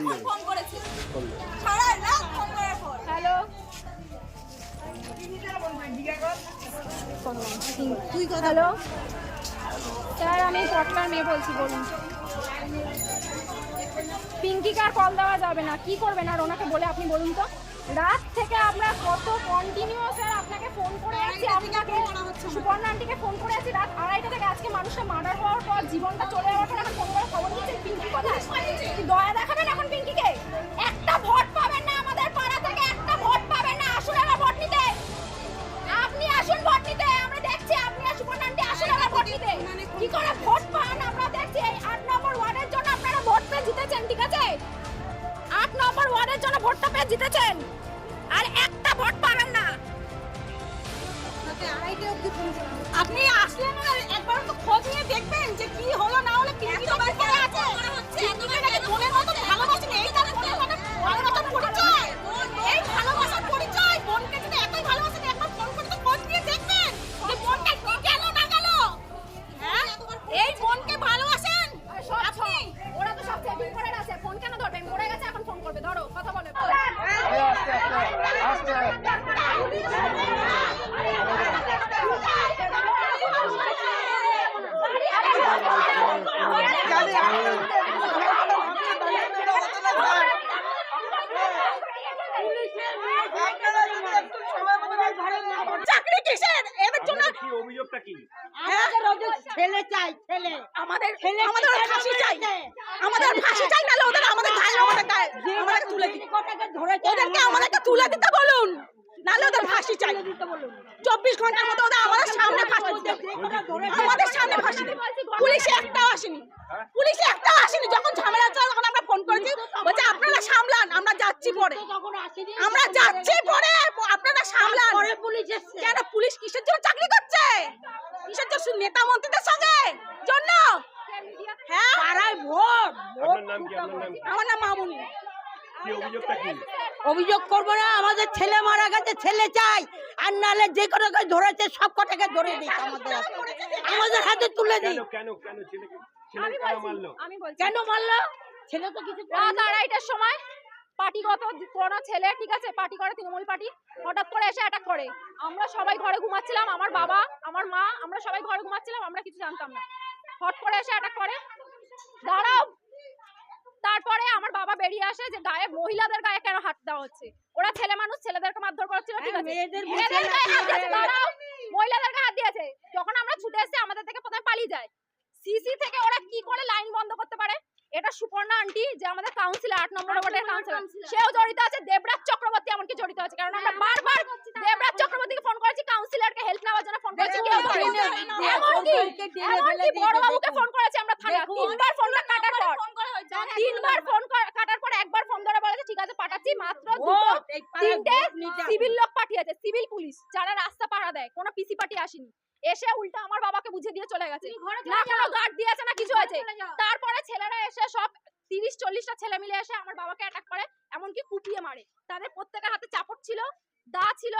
তখন ফোন করেছে। সারা রাত ফোন করার পর। হ্যালো। তুই হ্যালো। স্যার আমি পটলার মেয়ে বলছি বলুন। পিঙ্কিকে আর কল দেওয়া যাবে না। কি করবেন আর ওনাকে বলে আপনি বলুন তো? রাত থেকে আমরা কত কন্টিনিউ স্যার আপনাকে ফোন করে আছি আপনাকে সুপর্ণা আন্টিকে ফোন করে আছি রাত আড়াইটা থেকে। আজকে মানুষটা মার্ডার হওয়ার পর জীবনটা চলে যাওয়ার পর ভোটটা পেয়ে জিতেছেন। আর একটা ভোট পাবেন না। আপনি আসলেন না একবার তো খোঁজ নিয়ে দেখবেন যে কি হলো না হলো পিঙ্কি তো বাড়িতে আছে। পিঙ্কিকে বোনের মতো ভালোবাসেন এই তাহলে বোনের মতো ভালোবাসার পরিচয়। এই ভালোবাসার পরিচয় বোনকে যদি এতই ভালোবাসেন একবার ফোন করে তো খোঁজ নিয়ে দেখবেন যে বোনটা কি গেল না গেল। হ্যাঁ? এই বোনকে ভালোবাসেন? সব আপনি ওরা তো সব সেটিং করে আছে ফোন কেন ধরবে? মরে গেছে এখন ফোন করবে। ধরো কথা কি? অভিযোগটা কি ছেলে চাই ছেলে। আমাদের আমাদের ফাঁসি চাই। আমাদের ফাঁসি চাই নাহলে ওদের আমাদের গায়ে আমাদের গায়ে আমাদের তুলে দিতে। কটাকে ধরেছে ওদেরকে আমাদেরকে তুলে দিতে বলুন। নাহলে ওদের ফাঁসি চাই। চব্বিশ ঘণ্টার মধ্যে ওদের আমাদের সামনে ফাঁসি দিতে আমাদের সামনে ফাঁসি দিতে পুলিশে একটাও আসেনি। পুলিশে একটাও আসেনি। যখন ঝামেলা হচ্ছে তখন আমরা ফোন করেছি বলছে আপনারা সামলান আমরা যাচ্ছি পরে। আমরা যাচ্ছি পরে। আপনারা সামলান। পরে পুলিশ এসছে। কেন পুলিশ কিসের জন্য চাকরি করছে? কিসের নেতা মন্ত্রীদের সঙ্গে? জন্য? হ্যাঁ? পাড়ায় ভোট? আমার নাম মামুনি। অভিযোগ করব না আমাদের ছেলে মারা গেছে ছেলে চাই। আর নাহলে যে কটাকে ধরেছে সব কটাকে ধরে দিই আমাদের আমাদের হাতে তুলে দিই কেন মারলো? ছেলে তো কিছু রাত আড়াইটার সময় পার্টিগত কোনো ছেলে ঠিক আছে পার্টি করে তৃণমূল পার্টি হঠাৎ করে এসে অ্যাটাক করে। আমরা সবাই ঘরে ঘুমাচ্ছিলাম আমার বাবা আমার মা আমরা সবাই ঘরে ঘুমাচ্ছিলাম আমরা কিছু জানতাম না। হট করে এসে অ্যাটাক করে। দাঁড়াও। তারপরে আমার বাবা বেরিয়ে আসে যে গায়ে মহিলাদের গায়ে কেন হাত দেওয়া হচ্ছে? ওরা ছেলে মানুষ ছেলেদেরকে মারধর করছিল ঠিক আছে? মেয়েদের বুঝে মেয়েদের গায়ে হাত দিয়েছে, হয়। দাঁড়াও। মহিলাদেরকে হাত দিয়েছে। যখন আমরা ছুটে এসে আমাদের থেকে প্রথমে পালিয়ে যায়? সিসি থেকে ওরা কি করে লাইন বন্ধ করতে পারে? এটা সুপর্ণা আন্টি যে আমাদের কাউন্সিলর আট নম্বর ওয়ার্ডের কাউন্সিলর সেও জড়িত আছে দেবরাজ চক্রবর্তী এমনকি জড়িত আছে। কারণ আমরা বারবার দেবরাজ চক্রবর্তীকে ফোন করেছি কাউন্সিলরকে হেল্প নেওয়ার জন্য ফোন করেছি কেউ ধরেনি। এমনকি এমনকি ফোন করেছি? আমরা থানা তিনবার ফোনটা কাটার পর। তিনবার ফোন কাটার পর একবার ফোন ধরে বলেছে ঠিক আছে পাঠাচ্ছি। মাত্র দুটো ভোট, এই পাড়ায় তিনটে ভোট নিতে হবে। সিভিল লোক পাঠিয়েছে সিভিল পুলিশ যারা রাস্তা পাহারা দেয়। কোনো পিসি পার্টি আসেনি। এসে উল্টা আমার বাবাকে বুঝিয়ে দিয়ে চলে গেছে। না কোনো গার্ড দিয়েছে না কিছু আছে তারপরে ছেলেরা এসে সব তিরিশ চল্লিশটা ছেলে মিলে এসে আমার বাবাকে অ্যাটাক করে এমনকি কুপিয়ে মারে। তাদের প্রত্যেকের হাতে চাপড় ছিল দা ছিল